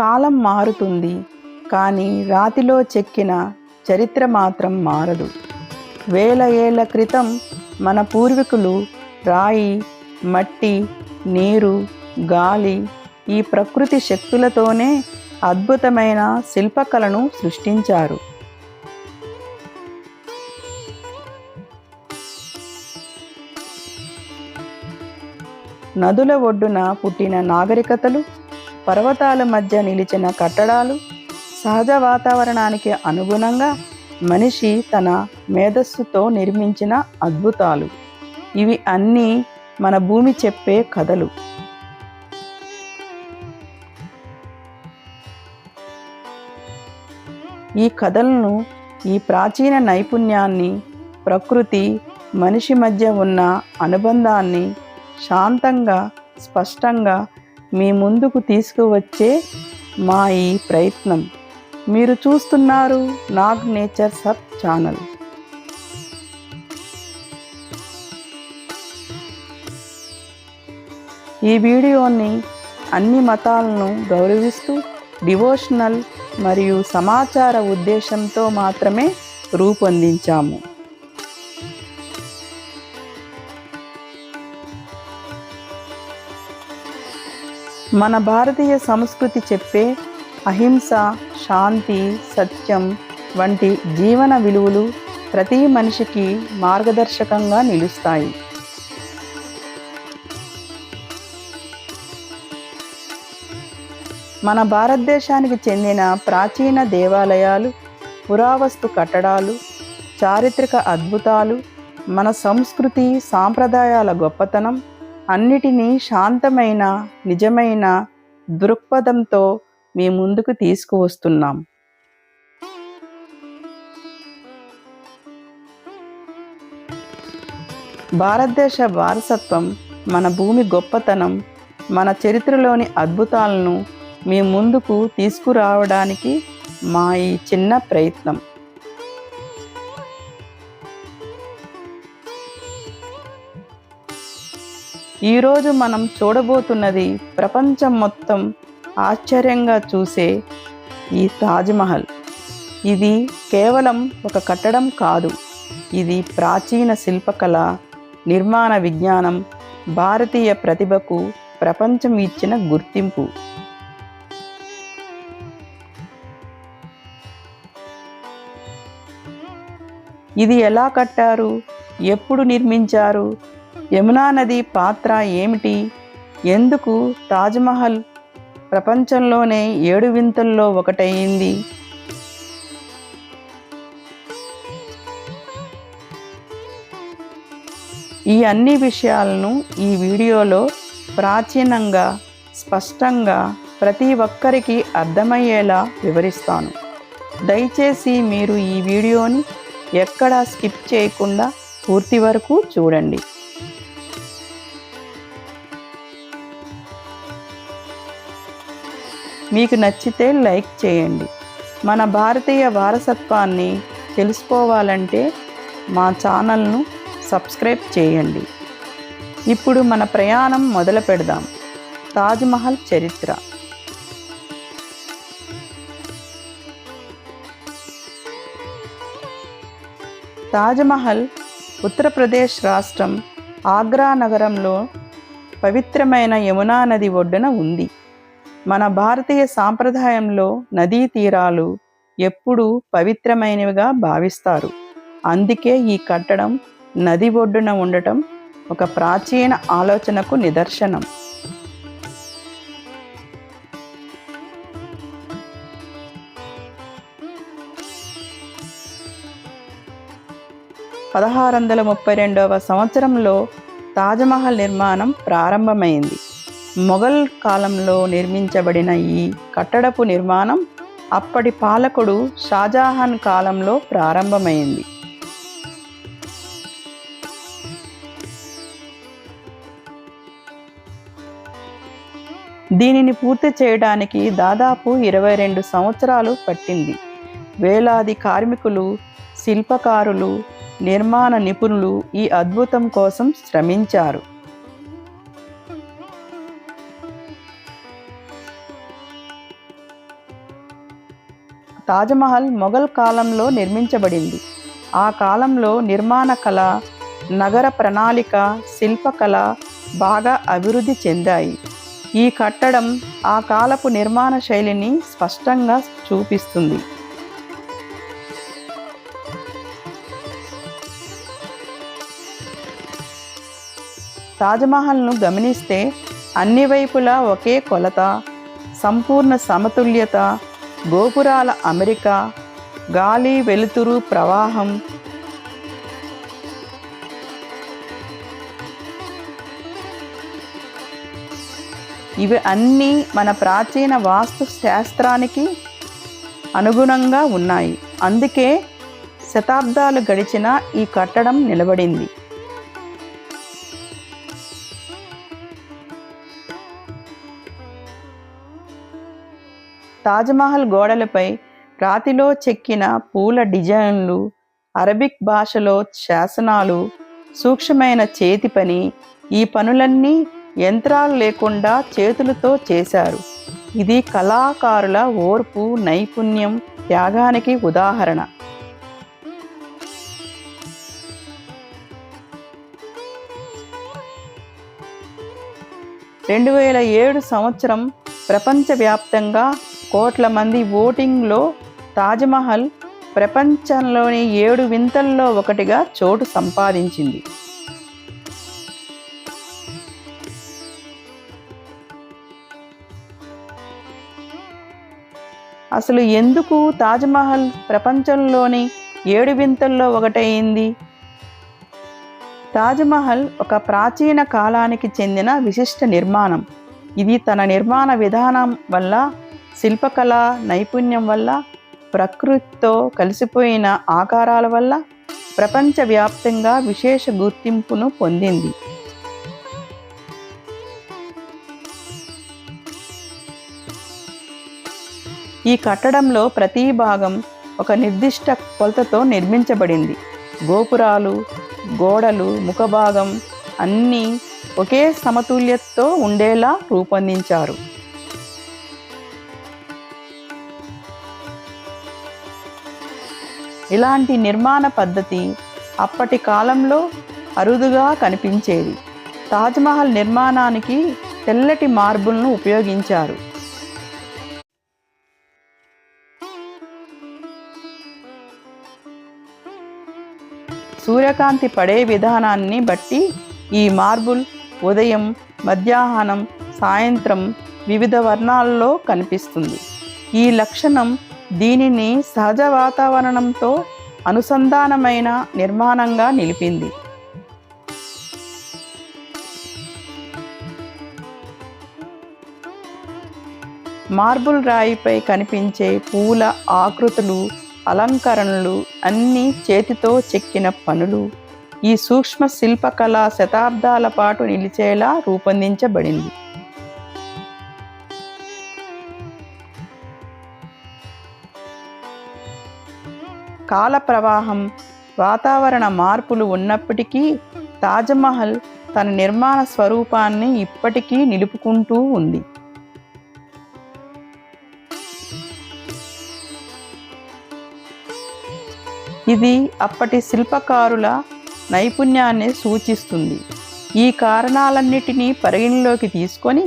కాలం మారుతుంది కానీ రాతిలో చెక్కిన చరిత్ర మాత్రం మారదు. వేల ఏళ్ళ క్రితం మన పూర్వీకులు రాయి మట్టి నీరు గాలి ఈ ప్రకృతి శక్తులతోనే అద్భుతమైన శిల్పకళను సృష్టించారు. నదుల ఒడ్డున పుట్టిన నాగరికతలు పర్వతాల మధ్య నిలిచిన కట్టడాలు సహజ వాతావరణానికి అనుగుణంగా మనిషి తన మేధస్సుతో నిర్మించిన అద్భుతాలు. ఇవి అన్నీ మన భూమి చెప్పే కథలు. ఈ కథలను ఈ ప్రాచీన నైపుణ్యాన్ని ప్రకృతి మనిషి మధ్య ఉన్న అనుబంధాన్ని శాంతంగా స్పష్టంగా మీ ముందుకు తీసుకువచ్చే మా ఈ ప్రయత్నం. మీరు చూస్తున్నారు నాగ్ నేచర్ సబ్ ఛానల్. ఈ వీడియోని అన్ని మతాలను గౌరవిస్తూ డివోషనల్ మరియు సమాచార ఉద్దేశంతో మాత్రమే రూపొందించాము. మన భారతీయ సంస్కృతి చెప్పే అహింస శాంతి సత్యం వంటి జీవన విలువలు ప్రతి మనిషికి మార్గదర్శకంగా నిలుస్తాయి. మన భారతదేశానికి చెందిన ప్రాచీన దేవాలయాలు పురావస్తు కట్టడాలు చారిత్రక అద్భుతాలు మన సంస్కృతి సాంప్రదాయాల గొప్పతనం అన్నిటినీ శాంతమైన నిజమైన దృక్పథంతో మీ ముందుకు తీసుకువస్తున్నాం. భారతదేశ వారసత్వం మన భూమి గొప్పతనం మన చరిత్రలోని అద్భుతాలను మీ ముందుకు తీసుకురావడానికి మా ఈ చిన్న ప్రయత్నం. ఈరోజు మనం చూడబోతున్నది ప్రపంచం మొత్తం ఆశ్చర్యంగా చూసే ఈ తాజ్మహల్. ఇది కేవలం ఒక కట్టడం కాదు ఇది ప్రాచీన శిల్పకళ నిర్మాణ విజ్ఞానం భారతీయ ప్రతిభకు ప్రపంచం ఇచ్చిన గుర్తింపు. ఇది ఎలా కట్టారు? ఎప్పుడు నిర్మించారు? యమునా నది పాత్ర ఏమిటి? ఎందుకు తాజ్మహల్ ప్రపంచంలోనే ఏడు వింతల్లో ఒకటైంది ఈ అన్ని విషయాలను ఈ వీడియోలో ప్రాచీనంగా స్పష్టంగా ప్రతి ఒక్కరికి అర్థమయ్యేలా వివరిస్తాను. దయచేసి మీరు ఈ వీడియోని ఎక్కడా స్కిప్ చేయకుండా పూర్తి వరకు చూడండి. మీకు నచ్చితే లైక్ చేయండి. మన భారతీయ వారసత్వాన్ని తెలుసుకోవాలంటే మా ఛానల్ను సబ్స్క్రైబ్ చేయండి. ఇప్పుడు మన ప్రయాణం మొదలు పెడదాం. తాజ్మహల్ చరిత్ర. తాజ్మహల్ ఉత్తరప్రదేశ్ రాష్ట్రం ఆగ్రా నగరంలో పవిత్రమైన యమునా నది ఒడ్డున ఉంది. మన భారతీయ సాంప్రదాయంలో నదీ తీరాలు ఎప్పుడూ పవిత్రమైనవిగా భావిస్తారు. అందుకే ఈ కట్టడం నది ఒడ్డున ఉండటం ఒక ప్రాచీన ఆలోచనకు నిదర్శనం. పదహారు వందల ముప్పై రెండవ సంవత్సరంలో తాజ్మహల్ నిర్మాణం ప్రారంభమైంది. మొఘల్ కాలంలో నిర్మించబడిన ఈ కట్టడపు నిర్మాణం అప్పటి పాలకుడు షాజహాన్ కాలంలో ప్రారంభమైంది. దీనిని పూర్తి చేయడానికి దాదాపు ఇరవై రెండు సంవత్సరాలు పట్టింది. వేలాది కార్మికులు శిల్పకారులు నిర్మాణ నిపుణులు ఈ అద్భుతం కోసం శ్రమించారు. తాజ్మహల్ మొఘల్ కాలంలో నిర్మించబడింది. ఆ కాలంలో నిర్మాణ కళ నగర ప్రణాళిక శిల్పకళ బాగా అభివృద్ధి చెందాయి. ఈ కట్టడం ఆ కాలపు నిర్మాణ శైలిని స్పష్టంగా చూపిస్తుంది. తాజ్మహల్ను గమనిస్తే అన్ని వైపులా ఒకే కొలత సంపూర్ణ సమతుల్యత గోపురాల అమెరికా గాలి వెలుతురు ప్రవాహం. ఇవి అన్నీ మన ప్రాచీన వాస్తు శాస్త్రానికి అనుగుణంగా ఉన్నాయి. అందుకే శతాబ్దాలు గడిచిన ఈ కట్టడం నిలబడింది. తాజ్మహల్ గోడలపై రాతిలో చెక్కిన పూల డిజైన్లు అరబిక్ భాషలో శాసనాలు సూక్ష్మమైన చేతి పని ఈ పనులన్నీ యంత్రాలు లేకుండా చేతులతో చేశారు. ఇది కళాకారుల ఓర్పు నైపుణ్యం త్యాగానికి ఉదాహరణ. రెండు వేల ఏడు సంవత్సరం ప్రపంచవ్యాప్తంగా కోట్ల మంది ఓటింగ్లో తాజ్మహల్ ప్రపంచంలోని ఏడు వింతల్లో ఒకటిగా చోటు సంపాదించింది. అసలు ఎందుకు తాజ్మహల్ ప్రపంచంలోని ఏడు వింతల్లో ఒకటైంది తాజ్మహల్ ఒక ప్రాచీన కాలానికి చెందిన విశిష్ట నిర్మాణం. ఇది తన నిర్మాణ విధానం వల్ల శిల్పకళ నైపుణ్యం వల్ల ప్రకృతితో కలిసిపోయిన ఆకారాల వల్ల ప్రపంచవ్యాప్తంగా విశేష గుర్తింపును పొందింది. ఈ కట్టడంలో ప్రతి భాగం ఒక నిర్దిష్ట కొలతతో నిర్మించబడింది. గోపురాలు గోడలు ముఖభాగం అన్నీ ఒకే సమతుల్యతతో ఉండేలా రూపొందించారు. ఇలాంటి నిర్మాణ పద్ధతి అప్పటి కాలంలో అరుదుగా కనిపించేది. తాజ్మహల్ నిర్మాణానికి తెల్లటి మార్బుల్ను ఉపయోగించారు. సూర్యకాంతి పడే విధానాన్ని బట్టి ఈ మార్బుల్ ఉదయం మధ్యాహ్నం సాయంత్రం వివిధ వర్ణాల్లో కనిపిస్తుంది. ఈ లక్షణం దీనిని సహజ వాతావరణంతో అనుసంధానమైన నిర్మాణంగా నిలిపింది. మార్బుల్ రాయిపై కనిపించే పూల ఆకృతులు అలంకరణలు అన్నీ చేతితో చెక్కిన పనులు. ఈ సూక్ష్మ శిల్పకళ శతాబ్దాల పాటు నిలిచేలా రూపొందించబడింది. కాల ప్రవాహం వాతావరణ మార్పులు ఉన్నప్పటికీ తాజ్మహల్ తన నిర్మాణ స్వరూపాన్ని ఇప్పటికీ నిలుపుకుంటూ ఉంది. ఇది అప్పటి శిల్పకారుల నైపుణ్యాన్ని సూచిస్తుంది. ఈ కారణాలన్నిటినీ పరిగణలోకి తీసుకొని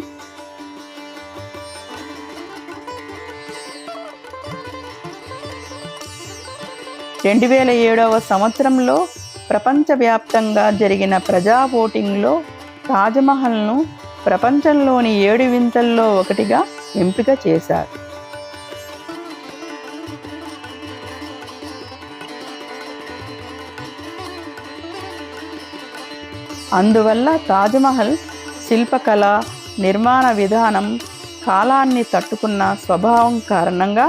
రెండు వేల ఏడవ సంవత్సరంలో ప్రపంచవ్యాప్తంగా జరిగిన ప్రజా ఓటింగ్లో తాజ్మహల్ను ప్రపంచంలోని ఏడు వింతల్లో ఒకటిగా ఎంపిక చేశారు. అందువల్ల తాజ్మహల్ శిల్పకళ నిర్మాణ విధానం కాలాన్ని తట్టుకున్న స్వభావం కారణంగా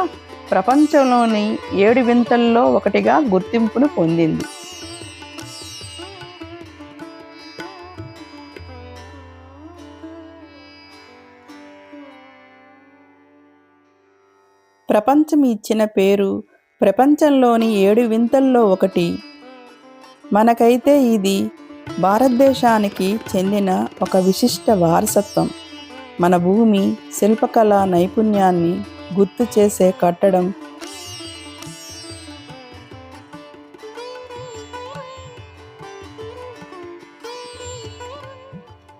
ప్రపంచంలోని ఏడు వింతల్లో ఒకటిగా గుర్తింపును పొందింది. ప్రపంచం ఇచ్చిన పేరు ప్రపంచంలోని ఏడు వింతల్లో ఒకటి. మనకైతే ఇది భారతదేశానికి చెందిన ఒక విశిష్ట వారసత్వం. మన భూమి శిల్పకళ నైపుణ్యాన్ని గుర్తు చేసే కట్టడం.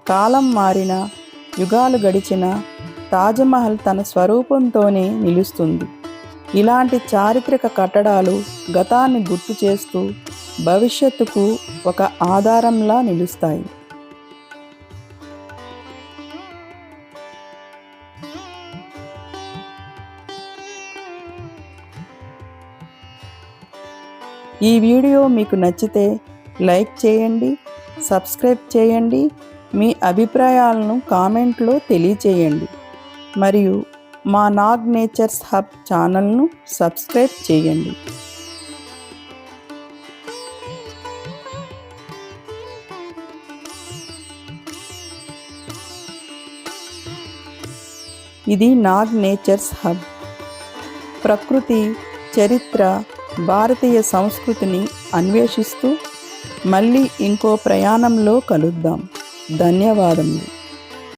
కాలం మారిన యుగాలు గడిచిన తాజ్మహల్ తన స్వరూపంతోనే నిలుస్తుంది. ఇలాంటి చారిత్రక కట్టడాలు గతాన్ని గుర్తు చేస్తూ భవిష్యత్తుకు ఒక ఆధారంలా నిలుస్తాయి. ఈ వీడియో మీకు నచ్చితే లైక్ చేయండి సబ్స్క్రైబ్ చేయండి మీ అభిప్రాయాలను కామెంట్లో తెలియచేయండి. మరియు మా నాగ్ నేచర్స్ హబ్ ఛానల్ను సబ్స్క్రైబ్ చేయండి. ఇది నాగ్ నేచర్స్ హబ్. ప్రకృతి చరిత్ర భారతీయ సంస్కృతిని అన్వేషిస్తూ మళ్ళీ ఇంకో ప్రయాణంలో కలుద్దాం. ధన్యవాదములు.